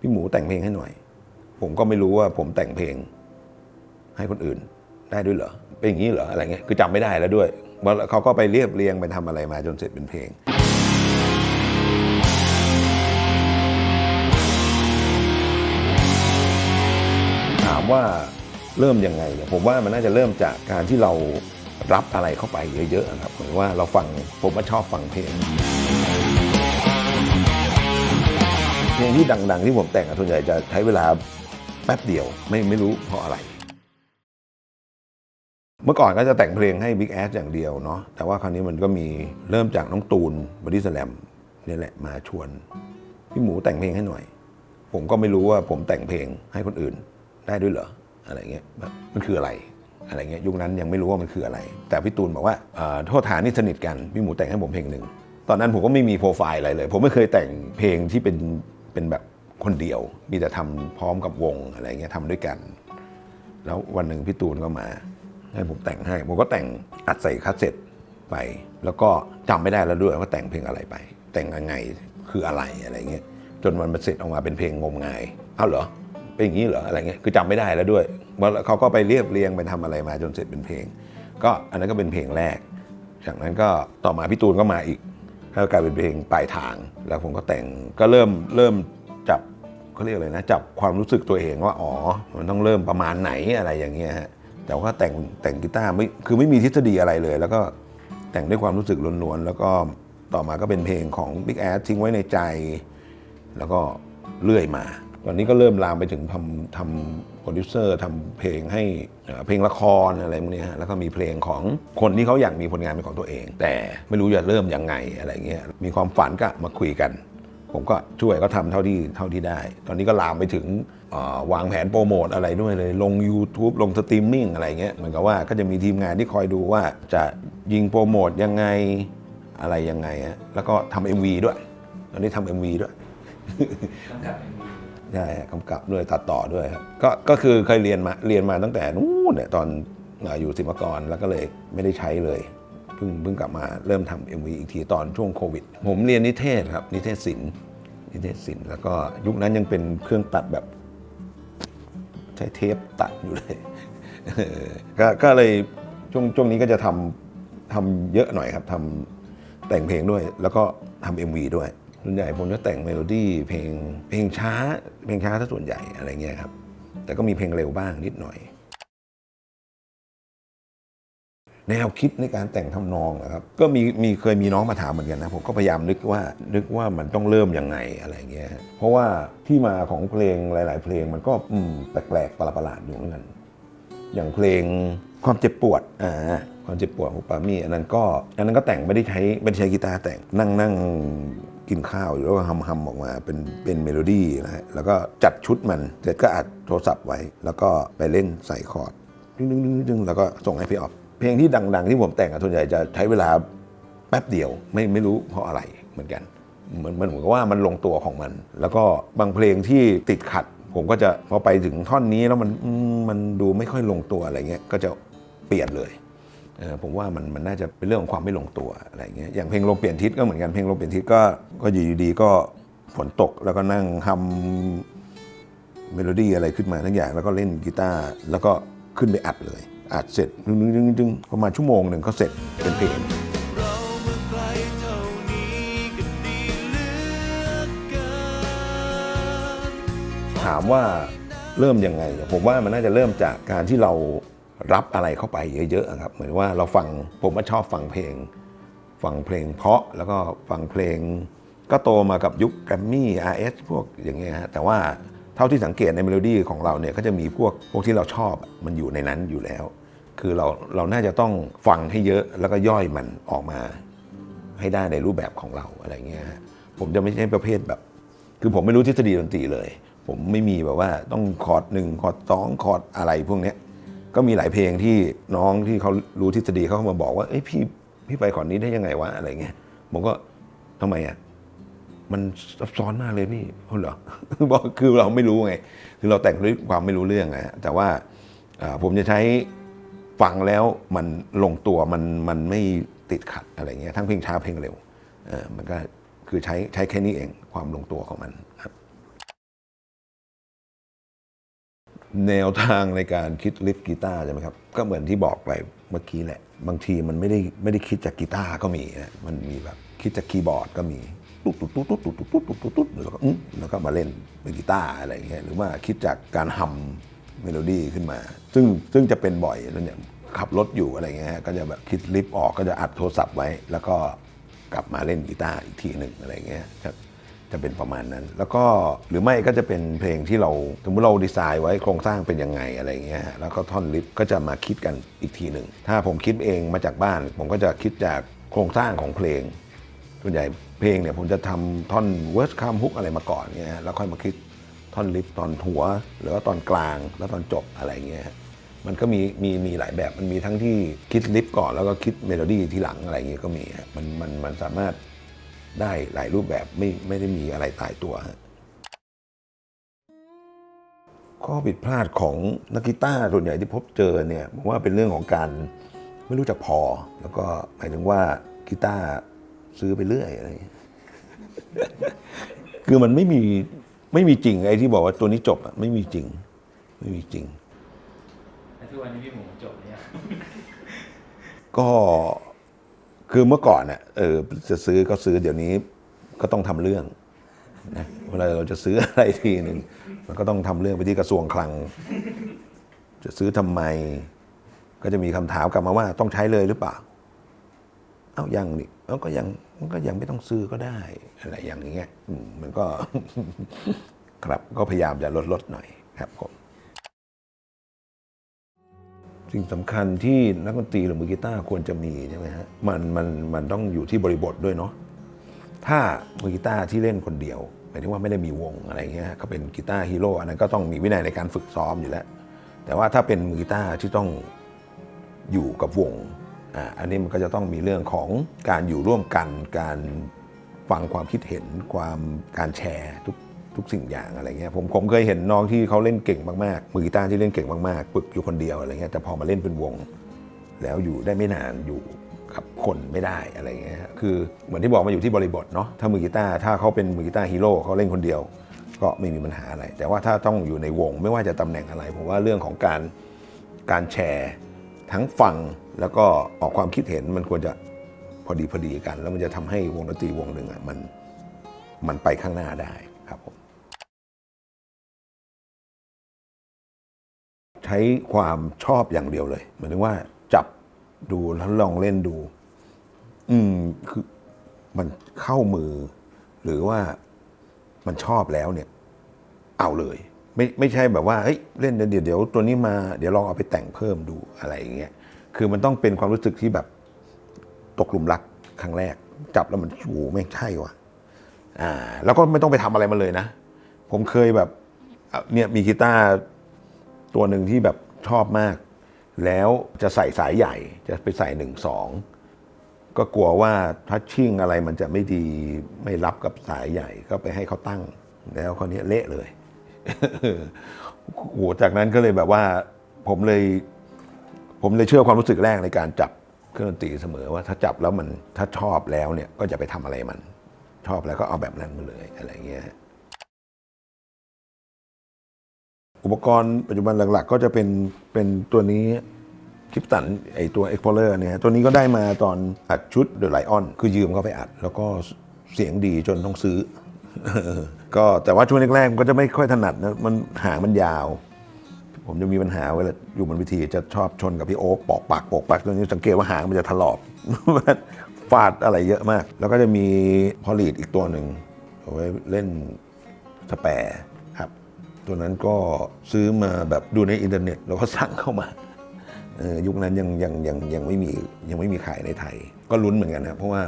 พี่หมูแต่งเพลงให้หน่อย ผมก็ไม่รู้ว่าผมแต่งเพลงให้คนอื่นได้ด้วยเหรอ เป็นอย่างนี้เหรออะไรเงี้ย คือจำไม่ได้แล้วด้วยว่าเขาก็ไปเรียบเรียงไปทำอะไรมาจนเสร็จเป็นเพลง ถามว่าเริ่มยังไงเนี่ย ผมว่ามันน่าจะเริ่มจากการที่เรารับอะไรเข้าไปเยอะๆครับ เหมือนว่าเราฟัง ผมก็ชอบฟังเพลง เพลงที่ดัง ๆ ที่ผมแต่งอะส่วนใหญ่จะใช้เวลาแป๊บเดียวไม่ไม่รู้เพราะอะไร เมื่อก่อนก็จะแต่งเพลงให้ Big Ass อย่างเดียวเนาะแต่ว่าคราวนี้มันก็มีเริ่มจากน้องตูนบอดี้สแลมนี่แหละมาชวนพี่หมูแต่งเพลงให้หน่อย ผมก็ไม่รู้ว่าผมแต่งเพลงให้คนอื่นได้ด้วยเหรออะไรเงี้ยมันคืออะไรอะไรเงี้ยยุคนั้นยังไม่รู้ว่ามันคืออะไร แต่พี่ตูนบอกว่าเอ่อโทษฐานนี่สนิทกันพี่หมูแต่งให้ผมเพลงหนึ่งตอนนั้นผมก็ไม่มีโปรไฟล์อะไรเลย ผมไม่เคยแต่งเพลงที่เป็น เป็นแบบคนเดียว มีแต่ทำพร้อมกับวงอะไรเงี้ยทำด้วยกัน แล้ววันหนึ่งพี่ตูนก็มา ให้ผมแต่งให้ ผมก็แต่งอัดใส่คาสเซ็ตไป แล้วก็จำไม่ได้แล้วด้วยว่าแต่งเพลงอะไรไป แต่งยังไงคืออะไรอะไรเงี้ยจนมันมาเสร็จออกมาเป็นเพลงงมงายเอ้าเหรอเป็นอย่างนี้เหรออะไรเงี้ยคือจำไม่ได้แล้วด้วยว่าเขาก็ไปเรียบเรียงไปทำอะไรมาจนเสร็จเป็นเพลง ก็อันนั้นก็เป็นเพลงแรก จากนั้นก็ต่อมาพี่ตูนก็มาอีก แล้วกลายเป็นเพลงปลายทาง แล้วผมก็แต่งก็เริ่มเริ่มจับเขาเรียกอะไรนะจับความรู้สึกตัวเองว่าอ๋อมันต้องเริ่มประมาณไหนอะไรอย่างเงี้ยฮะแต่ว่าแต่งแต่งกีตาร์ไม่คือไม่มีทฤษฎีอะไรเลย แล้วก็แต่งด้วยความรู้สึกล้วนๆแล้วก็ต่อมาก็เป็นเพลงของ Big Ass ทิ้งไว้ในใจ แล้วก็เลื่อยมา ตอนนี้ก็เริ่มลามไปถึงทำทำ รดิวเซอร์ทำเพลงให้เพลงละครอะไรพวกนี้ฮะแล้วก็มีเพลงของคนที่เขาอยากมีผลงานเป็นของตัวเอง แต่ไม่รู้จะเริ่มยังไงอะไรเงี้ยมีความฝันก็มาคุยกัน ผมก็ช่วยก็ทำเท่าที่เท่าที่ได้ ตอนนี้ก็ลามไปถึงวางแผนโปรโมทอะไรด้วยเลย ลง YouTube ลงสตรีมมิ่งอะไรเงี้ยเหมือนกับว่าก็จะมีทีมงานที่คอยดูว่าจะยิงโปรโมทยังไงอะไรยังไงฮะแล้วก็ทำ MV ด้วย ตอนนี้ทำ MV ด้วย ใช่กำกับด้วยตัดต่อด้วยครับก็ก็คือเคยเรียนมาเรียนมาตั้งแต่นู้นเนี่ยตอนอยู่ศิลปากรแล้วก็เลยไม่ได้ใช้เลยเพิ่งเพิ่งกลับมาเริ่มทำ MV อีกทีตอนช่วงโควิด ผมเรียนนิเทศครับ นิเทศศิลป์นิเทศศิลป์แล้วก็ยุคนั้นยังเป็นเครื่องตัดแบบใช้เทปตัดอยู่เลยก็ก็เลยช่วงช่วงนี้ก็จะทำทำเยอะหน่อยครับทำแต่งเพลงด้วย แล้วก็ทำ MV ด้วย ส่วนใหญ่ผมจะแต่งเมโลดี้เพลงเพลงช้า เพลงช้าถ้าส่วนใหญ่อะไรเงี้ยครับ แต่ก็มีเพลงเร็วบ้างนิดหน่อย แนวคิดในการแต่งทำนองนะครับ ก็มีมีเคยมีน้องมาถามเหมือนกันนะ ผมก็พยายามนึกว่านึกว่ามันต้องเริ่มยังไงอะไรเงี้ย เพราะว่าที่มาของเพลงหลาย ๆ เพลงมันก็อืมแปลกๆประหลาดๆอยู่เหมือนกัน อย่างเพลงความเจ็บปวดอ่าความเจ็บปวดของปามี่อันนั้นก็อันนั้นก็แต่งไม่ได้ใช้ไม่ได้ใช้กีตาร์แต่งนั่งนั่ง กินข้าวอยู่แล้วก็ฮัมฮัมออกมาเป็นเป็นเมโลดี้นะฮะแล้วก็จัดชุดมันเสร็จก็อัดโทรศัพท์ไว้ แล้วก็ไปเล่นใส่คอร์ดดึงดึงดึงดึงแล้วก็ส่งให้พี่ออฟเพลงที่ดัง ๆ ที่ผมแต่งอะส่วนใหญ่จะใช้เวลาแป๊บเดียวไม่ไม่รู้เพราะอะไรเหมือนกันเหมือนมันเหมือนกับว่ามันลงตัวของมัน แล้วก็บางเพลงที่ติดขัด ผมก็จะพอไปถึงท่อนนี้แล้วมันมันดูไม่ค่อยลงตัวอะไรเงี้ยก็จะเปลี่ยนเลย ผมว่ามันมันน่าจะเป็นเรื่องของความไม่ลงตัวอะไรเงี้ยอย่างเพลงลมเปลี่ยนทิศก็เหมือนกันเพลงลมเปลี่ยนทิศก็ก็อยู่ดีๆก็ฝนตกแล้วก็นั่งทำเมโลดี้อะไรขึ้นมาทั้งอย่างแล้วก็เล่นกีตาร์แล้วก็ขึ้นไปอัดเลยอัดเสร็จดึงดึงดึงประมาณชั่วโมงหนึ่งก็เสร็จเป็นเพลงถามว่าเริ่มยังไง ผมว่ามันน่าจะเริ่มจากการที่เรา รับอะไรเข้าไปเยอะๆครับ เหมือนว่าเราฟังผมก็ชอบฟังเพลง ฟังเพลงเพราะแล้วก็ฟังเพลง ก็โตมากับยุคแกรมมี่ RS พวกอย่างเงี้ยฮะแต่ว่าเท่าที่สังเกตในเมโลดี้ของเราเนี่ยก็จะมีพวกพวกที่เราชอบมันอยู่ในนั้นอยู่แล้ว คือเราเราน่าจะต้องฟังให้เยอะแล้วก็ย่อยมันออกมาให้ได้ในรูปแบบของเราอะไรเงี้ยฮะผมจะไม่ใช่ประเภทแบบ คือผมไม่รู้ทฤษฎีดนตรีเลย ผมไม่มีแบบว่าต้องคอร์ดหนึ่งคอร์ดสองคอร์ดอะไรพวกเนี้ย ก็มีหลายเพลงที่น้องที่เขารู้ทฤษฎีเขาก็มาบอกว่าเอ้ยพี่พี่ไปคอร์ดนี้ได้ยังไงวะอะไรเงี้ยผมก็ทำไมอะมันซับซ้อนมากเลยพี่เอาเหรอบอกคือเราไม่รู้ไง คือเราแต่งด้วยความไม่รู้เรื่องไงฮะแต่ว่าผมจะใช้ฟังแล้วมันลงตัวมันมันไม่ติดขัดอะไรเงี้ยทั้งเพลงช้าเพลงเร็วเออมันก็คือใช้ใช้แค่นี้เองความลงตัวของมันครับ แนวทางในการคิดลิฟกีตาร์ใช่ไหมครับ ก็เหมือนที่บอกไปเมื่อกี้แหละ บางทีมันไม่ได้ไม่ได้คิดจากกีตาร์ก็มีนะมันมีแบบคิดจากคีย์บอร์ดก็มีตุ๊ดตุ๊ดตุ๊ดตุ๊ดตุ๊ดตุ๊ดตุ๊ดตุ๊ดตุ๊ดแล้วก็อื้อแล้วก็มาเล่นเป็นกีตาร์อะไรอย่างเงี้ยหรือว่าคิดจากการฮัมเมโลดี้ขึ้นมา ซึ่งซึ่งจะเป็นบ่อยแล้วเนี่ยขับรถอยู่อะไรเงี้ยก็จะแบบคิดลิฟออกก็จะอัดโทรศัพท์ไว้ แล้วก็กลับมาเล่นกีตาร์อีกทีหนึ่งอะไรเงี้ยครับ จะเป็นประมาณนั้น แล้วก็หรือไม่ก็จะเป็นเพลงที่เราสมมติเราดีไซน์ไว้โครงสร้างเป็นยังไงอะไรเงี้ยฮะแล้วก็ท่อนลิฟก็จะมาคิดกันอีกทีหนึ่งถ้าผมคิดเองมาจากบ้าน ผมก็จะคิดจากโครงสร้างของเพลงส่วนใหญ่เพลงเนี่ยผมจะทำท่อนเวิร์สคัมฮุกอะไรมาก่อนเนี่ยฮะแล้วค่อยมาคิดท่อนลิฟตอนหัว หรือว่าตอนกลางแล้วตอนจบอะไรเงี้ยฮะมันก็มีมีมีหลายแบบมันมีทั้งที่คิดลิฟก่อนแล้วก็คิดเมโลดี้ทีหลังอะไรเงี้ยก็มีมันมันมันสามารถ ได้หลายรูปแบบไม่ไม่ได้มีอะไรตายตัวฮะข้อผิดพลาดของนักกีตาร์ส่วนใหญ่ที่พบเจอเนี่ยผมว่าเป็นเรื่องของการไม่รู้จักพอ แล้วก็หมายถึงว่ากีตาร์ซื้อไปเรื่อยอะไรอย่างเงี้ยคือมันไม่มีไม่มีจริงไอ้ที่บอกว่าตัวนี้จบอะไม่มีจริง ไม่มีจริงแล้วทุกวันนี้พี่หมูจบเนี่ยก็ คือเมื่อก่อนเนี่ยเออจะซื้อก็ซื้อเดี๋ยวนี้ก็ต้องทำเรื่องนะเวลาเราจะซื้ออะไรทีหนึ่งมันก็ต้องทำเรื่องไปที่กระทรวงคลัง จะซื้อทำไม ก็จะมีคำถามกลับมาว่าต้องใช้เลยหรือเปล่า เอ้ายังนี่เอ้าก็ยังก็ยังไม่ต้องซื้อก็ได้อะไรอย่างเงี้ยมันก็ครับก็พยายามจะลดลดหน่อยครับผม สิ่งสำคัญที่นักดนตรีหรือมือกีตาร์ควรจะมีใช่ไหมฮะมันมันมันต้องอยู่ที่บริบทด้วยเนาะถ้ามือกีตาร์ที่เล่นคนเดียวหมายถึงว่าไม่ได้มีวงอะไรเงี้ยก็เป็นกีตาร์ฮีโร่อันนั้นก็ต้องมีวินัยในการฝึกซ้อมอยู่แล้ว แต่ว่าถ้าเป็นมือกีตาร์ที่ต้องอยู่กับวงอ่าอันนี้มันก็จะต้องมีเรื่องของการอยู่ร่วมกันการฟังความคิดเห็นความการแชร์ทุก ทุกสิ่งอย่างอะไรเงี้ยผมผมเคยเห็นน้องที่เขาเล่นเก่งมากๆมือกีตาร์ที่เล่นเก่งมากๆฝึกอยู่คนเดียวอะไรเงี้ยแต่พอมาเล่นเป็นวง แล้วอยู่ได้ไม่นานอยู่กับคนไม่ได้อะไรเงี้ยคือเหมือนที่บอกมาอยู่ที่บริบทเนาะถ้ามือกีตาร์ถ้าเขาเป็นมือกีตาร์ฮีโร่เขาเล่นคนเดียว ก็ไม่มีปัญหาอะไร แต่ว่าถ้าต้องอยู่ในวงไม่ว่าจะตำแหน่งอะไรผมว่าเรื่องของการการแชร์ทั้งฟังแล้วก็ออกความคิดเห็นมันควรจะพอดีพอดีกัน แล้วมันจะทำให้วงดนตรีวงหนึ่งอะมันมันไปข้างหน้าได้ครับผม ช้ความชอบอย่างเดียวเลยเหมายถึงว่าจับดูแล้วลองเล่นดู อืมคือมันเข้ามือ หรือว่ามันชอบแล้วเนี่ย เอาเลย ไม่ไม่ใช่แบบว่าเฮ้ยเล่นเดี๋ยวเดี๋ยวตัวนี้มาเดี๋ยวลองเอาไปแต่งเพิ่มดูอะไรอย่างเงี้ยคือมันต้องเป็นความรู้สึกที่แบบตกหลุมรักครั้งแรก จับแล้วมันโอ้โหไม่ใช่ว่ะอ่า แล้วก็ไม่ต้องไปทำอะไรมันเลยนะ ผมเคยแบบเนี่ยมีกีตาร์ ตัวหนึ่งที่แบบชอบมาก แล้วจะใส่สายใหญ่จะไปใส่หนึ่งสองก็กลัวว่าทัชชิ่งอะไรมันจะไม่ดีไม่รับกับสายใหญ่ก็ไปให้เขาตั้ง แล้วคราวนี้เละเลยโอ้จากนั้นก็เลยแบบว่าผมเลย ผมเลยเชื่อความรู้สึกแรกในการจับเครื่องดนตรีเสมอว่าถ้าจับแล้วมันถ้าชอบแล้วเนี่ยก็จะไปทำอะไรมัน ชอบแล้วก็เอาแบบนั้นมาเลยอะไรเงี้ย อุปกรณ์ปัจจุบันหลักๆ ก็จะเป็นเป็นตัวนี้คิปตันไอตัว Explorer เนี่ยตัวนี้ก็ได้มาตอนอัดชุด The Lion คือยืมเขาไปอัด แล้วก็เสียงดีจนต้องซื้อ ก็แต่ว่าช่วงแรกๆมันก็จะไม่ค่อยถนัดนะมันหางมันยาว ผมจะมีปัญหาเวลาอยู่บนเวทีจะชอบชนกับพี่โอ๊คปอกปากปอกปากตรงนี้สังเกตว่าหางมันจะถลอกฟาดอะไรเยอะมาก แล้วก็จะมีพอลีดอีกตัวหนึ่งเอาไว้เล่นสแปร์ ตัวนั้นก็ซื้อมาแบบดูในอินเทอร์เน็ต แล้วก็สั่งเข้ามาเออยุคนั้นยังยังยังยังไม่มียังไม่มีขายในไทย ก็ลุ้นเหมือนกันนะเพราะว่า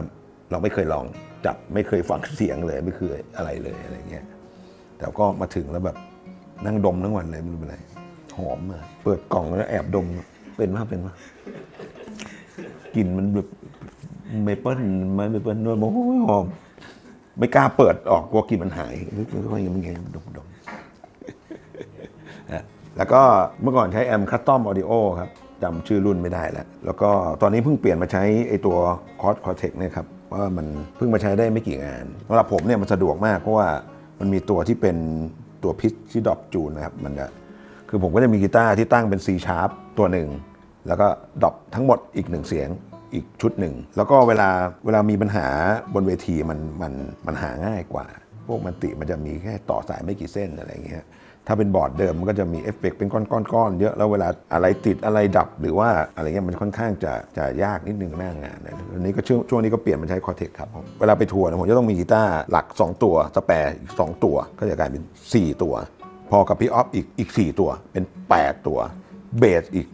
เราไม่เคยลองจับไม่เคยฟังเสียงเลยไม่เคยอะไรเลยอะไรเงี้ยแต่ก็มาถึงแล้วแบบนั่งดมทั้งวันเลยไม่รู้เป็นไรหอมมาเปิดกล่องแล้วแอบดมเป็นมากเป็นมากกลิ่นมันแบบเมเปิ้ลมันเมเปิ้ลด้วยโอ้หอม ไม่กล้าเปิดออกกลัวกลิ่นมันหายไม่ค่อยยังไงดมดม นะแล้วก็เมื่อก่อนใช้แอมคัสตอมออดิโอครับจำชื่อรุ่นไม่ได้แล้ว แล้วก็ตอนนี้เพิ่งเปลี่ยนมาใช้ไอตัวคอร์สคอเทคเนี่ยครับว่ามันเพิ่งมาใช้ได้ไม่กี่งานสำหรับผมเนี่ยมันสะดวกมากเพราะว่ามันมีตัวที่เป็นตัวพิชที่ดรอปจูนนะครับมันจะคือผมก็จะมีกีตาร์ที่ตั้งเป็น C sharp ตัวหนึ่ง แล้วก็ดรอปทั้งหมดอีกหนึ่งเสียงอีกชุดหนึ่ง แล้วก็เวลาเวลามีปัญหาบนเวทีมันมันมันหาง่ายกว่า พวกมันติมันจะมีแค่ต่อสายไม่กี่เส้นอะไรอย่างเงี้ย ถ้าเป็นบอร์ดเดิมมันก็จะมีเอฟเฟกต์เป็นก้อนๆๆเยอะแล้วเวลาอะไรติดอะไรดับ หรือว่าอะไรเงี้ยมันค่อนข้างจะจะยากนิดนึงหน้างานนะอันนี้ก็ช่วงช่วงนี้ก็เปลี่ยนมาใช้คอเทคครับผมเวลาไปทัวร์นยผมจะต้องมีกีตาร์หลัก 2 ตัวสแปร์อีก2ตัว ก็จะกลายเป็น 4 ตัว พอกับพี่ออฟอีกอีก 4 ตัวเป็น 8 ตัวเบสอีก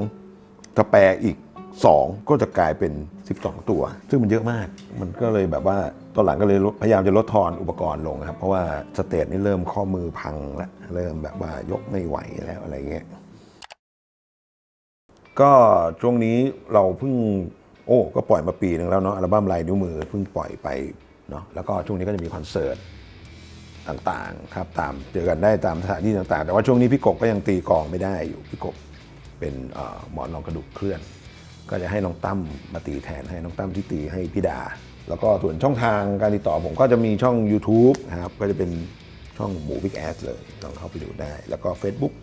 2สแปร์อีก 2 ก็จะกลายเป็น 12 ตัว ซึ่งมันเยอะมาก มันก็เลยแบบว่าตอนหลังก็เลยพยายามจะลดทอนอุปกรณ์ลงครับ เพราะว่าสเตจนี่เริ่มข้อมือพังแล้วเริ่มแบบว่ายกไม่ไหวแล้วอะไรเงี้ยก็ช่วงนี้เราเพิ่งโอ้ก็ปล่อยมาปีหนึ่งแล้วเนาะอัลบั้มลายนิ้วมือเพิ่งปล่อยไปเนาะแล้วก็ช่วงนี้ก็จะมีคอนเสิร์ตต่างๆครับตามเจอกันได้ตามสถานที่ต่างๆ แต่ว่าช่วงนี้พี่กบก็ยังตีกองไม่ได้อยู่พี่กบเป็นหมอนรองกระดูกเคลื่อน ก็จะให้น้องตั้มมาตีแทนให้น้องตั้มที่ตีให้พี่ดา แล้วก็ส่วนช่องทางการติดต่อผมก็จะมีช่อง YouTube นะครับก็จะเป็นช่องหมูบิ๊กแอสเลยลองเข้าไปดูได้ แล้วก็ Facebook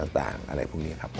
ต่างๆ อะไรพวกนี้ครับ